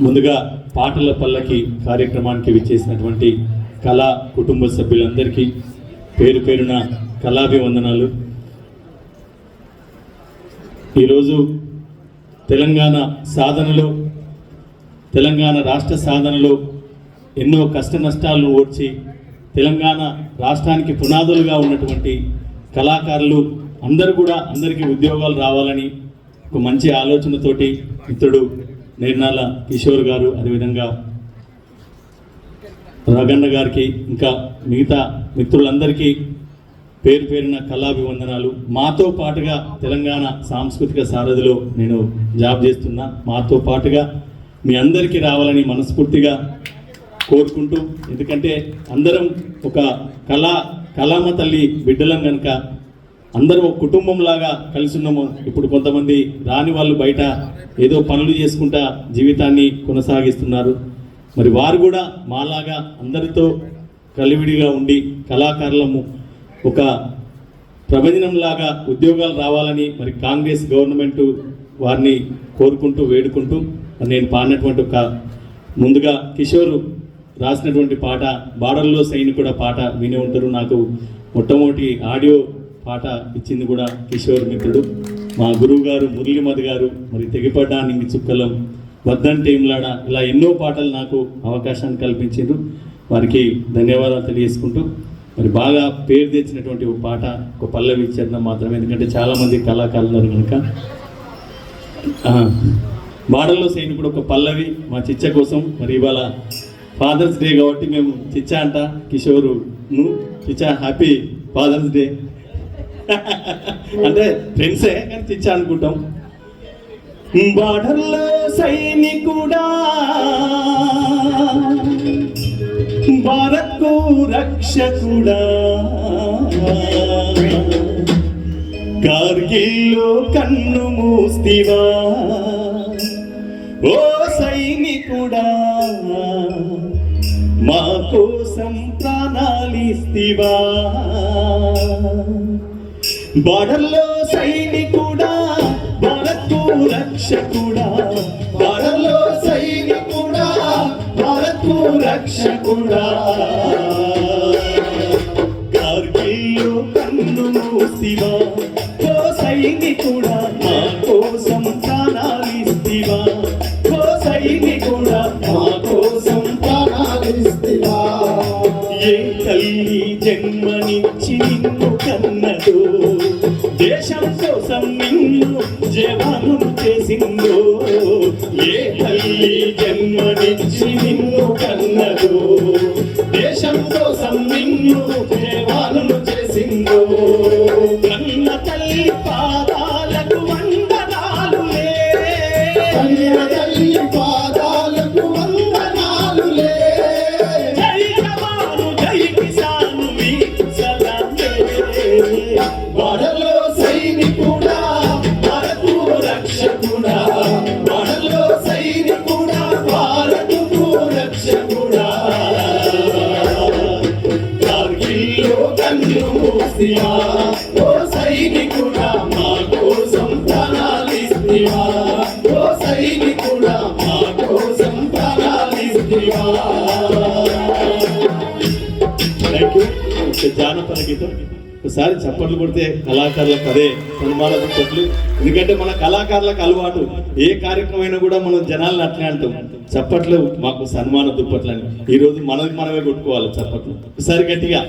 ముందుగా పాటల పల్లకి కార్యక్రమానికి విచ్చేసినటువంటి కళా కుటుంబ సభ్యులందరికీ పేరు పేరున కళాభివందనాలు. ఈరోజు తెలంగాణ సాధనలో తెలంగాణ రాష్ట్ర సాధనలో ఎన్నో కష్ట నష్టాలను ఓడ్చి తెలంగాణ రాష్ట్రానికి పునాదులుగా ఉన్నటువంటి కళాకారులు అందరూ కూడా అందరికీ ఉద్యోగాలు రావాలని ఒక మంచి ఆలోచనతోటి మిత్రుడు నేర్నాల కిషోర్ గారు అదేవిధంగా రగన్న గారికి ఇంకా మిగతా మిత్రులందరికీ పేరు పేరిన కళాభివందనాలు. మాతో పాటుగా తెలంగాణ సాంస్కృతిక సారథిలో నేను జాబ్ చేస్తున్నా. మాతో పాటుగా మీ అందరికీ రావాలని మనస్ఫూర్తిగా కోరుకుంటూ ఎందుకంటే అందరం ఒక కళా కళామ తల్లి బిడ్డలం కనుక అందరం ఒక కుటుంబంలాగా కలిసి ఉన్నాము. ఇప్పుడు కొంతమంది రాని వాళ్ళు బయట ఏదో పనులు చేసుకుంటా జీవితాన్ని కొనసాగిస్తున్నారు. మరి వారు కూడా మాలాగా అందరితో కలివిడిగా ఉండి కళాకారులము ఒక ప్రవచనంలాగా ఉద్యోగాలు రావాలని మరి కాంగ్రెస్ గవర్నమెంట్ వారిని కోరుకుంటూ వేడుకుంటూ నేను పాడినటువంటి ఒక ముందుగా కిషోర్ రాసినటువంటి పాట బాడల్లో సైనికుడ పాట వినే ఉంటారు. నాకు మొట్టమొదటి ఆడియో పాట ఇచ్చింది కూడా కిషోర్ మిత్రుడు. మా గురువు గారు మురళీమద్ గారు మరి తెగిపడ్డా నింగి చుక్కలం వద్దంటే ఏంలాడ ఇలా ఎన్నో పాటలు నాకు అవకాశాన్ని కల్పించారు వారికి ధన్యవాదాలు తెలియజేసుకుంటూ మరి బాగా పేరు తెచ్చినటువంటి ఒక పాట ఒక పల్లవి చరణం మాత్రమే ఎందుకంటే చాలామంది కళాకారులు ఉన్నారు కనుక. ఆ, బాడల్లో సైనికుడు ఒక పల్లవి మా చిచ్చ కోసం మరి ఇవాళ ఫాదర్స్ డే కాబట్టి మేము చిచ్చ అంట కిషోరును చిచ్చ హ్యాపీ ఫాదర్స్ డే. అంటే ఫ్రెండ్సే కానీ చిచ్చ అనుకుంటాం. బార్డర్లో సైనికుడా భారత్కు రక్షకుడా. కార్గిల్లో కన్ను మూస్తివా ఓ సైనికుడా. మా కోసం ప్రాణాలిస్తివా బార్డర్లో సైనికుడా భారత్కు రక్షకుడా. బార్డర్లో సైనికుడా భారత్కు రక్షకుడా. కార్గిల్లో కన్ను మూసివా ఓ సైనికుడా మా కోసం ప్రాణాలిస్తివా. ఓ సైనికుడా మా కోసం ప్రాణాలిస్తివా. ఏ తల్లి జన్మనిచ్చి నిన్ను కన్ను దేశం కోసం నిన్ను జవాను చేసిందో ఏ తల్లి జన్మనిచ్చి నిన్ను కన్నదో? దేశం కోసం నిన్ను జవాను చేసిందో? కన్న తల్లి పాదాలకు వందనాలు లే కార్గిల్లో ఒకసారి చప్పట్లు కొడితే కళాకారులకు అదే సన్మాన దుప్పట్లు ఎందుకంటే మన కళాకారులకు అలవాటు. ఏ కార్యక్రమం అయినా కూడా మనం జనాలను అట్లే అంటాం. చప్పట్లు మాకు సన్మాన దుప్పట్లు అని మనకి మనమే కొట్టుకోవాలి చప్పట్లు. ఒకసారి గట్టిగా.